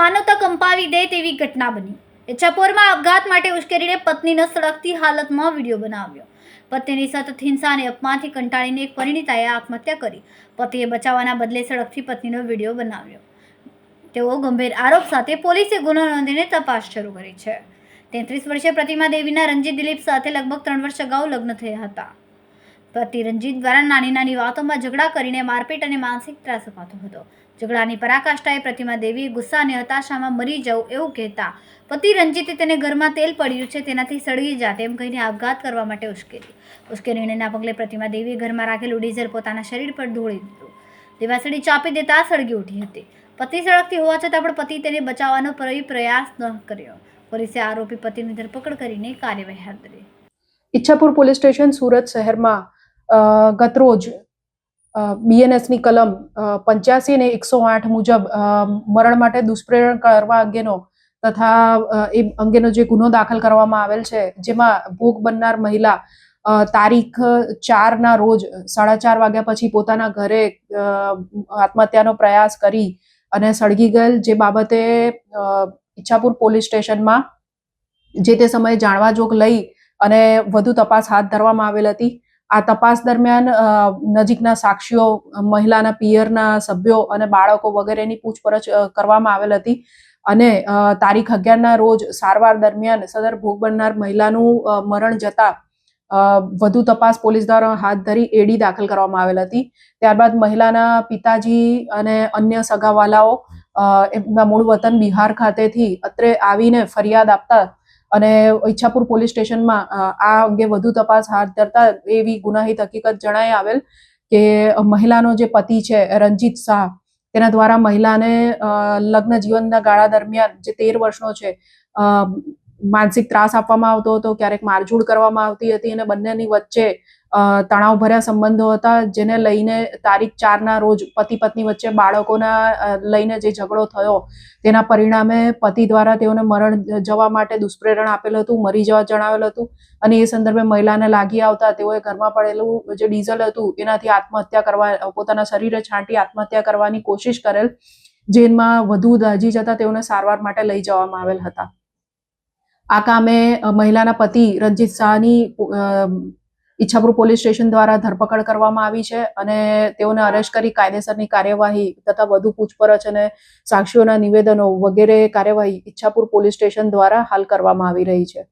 માનવતા કંપાવી દે તેવી ઘટના બની. ઇચ્છાપોરમાં આપઘાત માટે ઉશ્કેરીને પત્નીનો સળગતી હાલતમાં વીડિયો બનાવ્યો. પત્નીની સતત હિંસા અને અપમાનથી કંટાળીને એક પરિણીતાએ આત્મહત્યા કરી. પતિએ બચાવવાના બદલે સળગતી પત્નીનો વીડિયો બનાવ્યો. તેઓ ગંભીર આરોપ સાથે પોલીસે ગુનો નોંધીને તપાસ શરૂ કરી છે. તેત્રીસ વર્ષીય પ્રતિમા દેવીના રંજીત દિલીપ સાથે લગભગ ત્રણ વર્ષ અગાઉ લગ્ન થયા હતા. પતિ રંજીત દ્વારા નાની નાની વાતોમાં ઝઘડા કરીને મારપીટ અને માનસિક ત્રાસ અપાતો હતો. ઝઘડાની પરાકાષ્ઠાએ પ્રતિમા દેવી ગુસ્સા અને હતાશામાં મરી જવું એવું કહેતા પતિ રંજીતે તેને ઘરમાં તેલ પડ્યું છે, તેનાથી સળગી જા તેમ કહીને આપઘાત કરવા માટે ઉશ્કેરી. ઉશ્કેરણીના પગલે પ્રતિમા દેવીએ ઘરમાં રાખેલું ડીઝલ પોતાના શરીર પર ઢોળી દીધું. દેવાસળી ચાપી દેતા સળગી ઉઠી હતી. પતિ સળગતી હોવા છતાં પણ પતિ તેને બચાવવાનો પ્રયાસ ન કર્યો. પોલીસે આરોપી પતિની ધરપકડ કરીને કાર્યવાહી હાથ ધરી. ઈચ્છાપુર પોલીસ સ્ટેશન સુરત શહેરમાં ગતરોજ બીએનએસની કલમ પંચ્યાસી અને એકસો આઠ મુજબ મરણ માટે દુષ્પ્રેરણ કરવા અંગેનો તથા એ અંગેનો જે ગુનો દાખલ કરવામાં આવેલ છે, જેમાં ભોગ બનનાર મહિલા તારીખ ચારના રોજ સાડા ચાર વાગ્યા પછી પોતાના ઘરે આત્મહત્યાનો પ્રયાસ કરી અને સળગી ગયેલ, જે બાબતે ઈચ્છાપુર પોલીસ સ્ટેશનમાં જે તે સમયે જાણવા જોગ લઈ અને વધુ તપાસ હાથ ધરવામાં આવેલ હતી. આ તપાસ દરમિયાન નજીકના સાક્ષીઓ, મહિલાના પિયરના સભ્યો અને બાળકો વગેરેની પૂછપરછ કરવામાં આવેલ હતી. અને તારીખ અગિયારના રોજ સારવાર દરમિયાન સદર ભોગ બનનાર મહિલાનું મરણ જતા વધુ તપાસ પોલીસ દ્વારા હાથ ધરી એડી દાખલ કરવામાં આવેલ હતી. ત્યારબાદ મહિલાના પિતાજી અને અન્ય સગાવાલાઓ એમના મૂળ વતન બિહાર ખાતેથી અત્રે આવીને ફરિયાદ આપતા અને ઈચ્છાપુર પોલીસ સ્ટેશનમાં આ અંગે વધુ તપાસ હાથ ધરતા એવી ગુનાહિત હકીકત જણાઈ આવેલ કે મહિલાનો જે પતિ છે, રંજીત શાહ, તેના દ્વારા મહિલાને લગ્ન જીવનના ગાળા દરમિયાન જે તેર વર્ષનો છે માનસિક ત્રાસ આપવામાં આવતો હતો, ક્યારેક મારઝૂડ કરવામાં આવતી હતી અને બંનેની વચ્ચે તણાવભર્યા સંબંધો હતા, જેને લઈને તારીખ ચારના રોજ પતિ પત્ની વચ્ચે બાળકોના લઈને જે ઝઘડો થયો, તેના પરિણામે પતિ દ્વારા તેઓને મરણ જવા માટે દુષ્પ્રેરણ આપેલ હતું, મરી જવા જણાવેલ હતું અને એ સંદર્ભે મહિલાને લાગી આવતા તેઓએ ઘરમાં પડેલું જે ડીઝલ હતું, એનાથી આત્મહત્યા કરવા, પોતાના શરીરે છાંટી આત્મહત્યા કરવાની કોશિશ કરેલ જેમાં વધુ દાજી જતા તેઓને સારવાર માટે લઈ જવામાં આવેલ હતા. આ કામે મહિલાના પતિ રંજીત શાહની ઈચ્છાપુર પોલીસ સ્ટેશન દ્વારા ધરપકડ કરવામાં આવી છે અને તેઓને અરેસ્ટ કરી કાયદેસરની કાર્યવાહી તથા વધુ પૂછપરછ અને સાક્ષીઓના નિવેદનો વગેરે કાર્યવાહી ઈચ્છાપુર પોલીસ સ્ટેશન દ્વારા હાલ કરવામાં આવી રહી છે.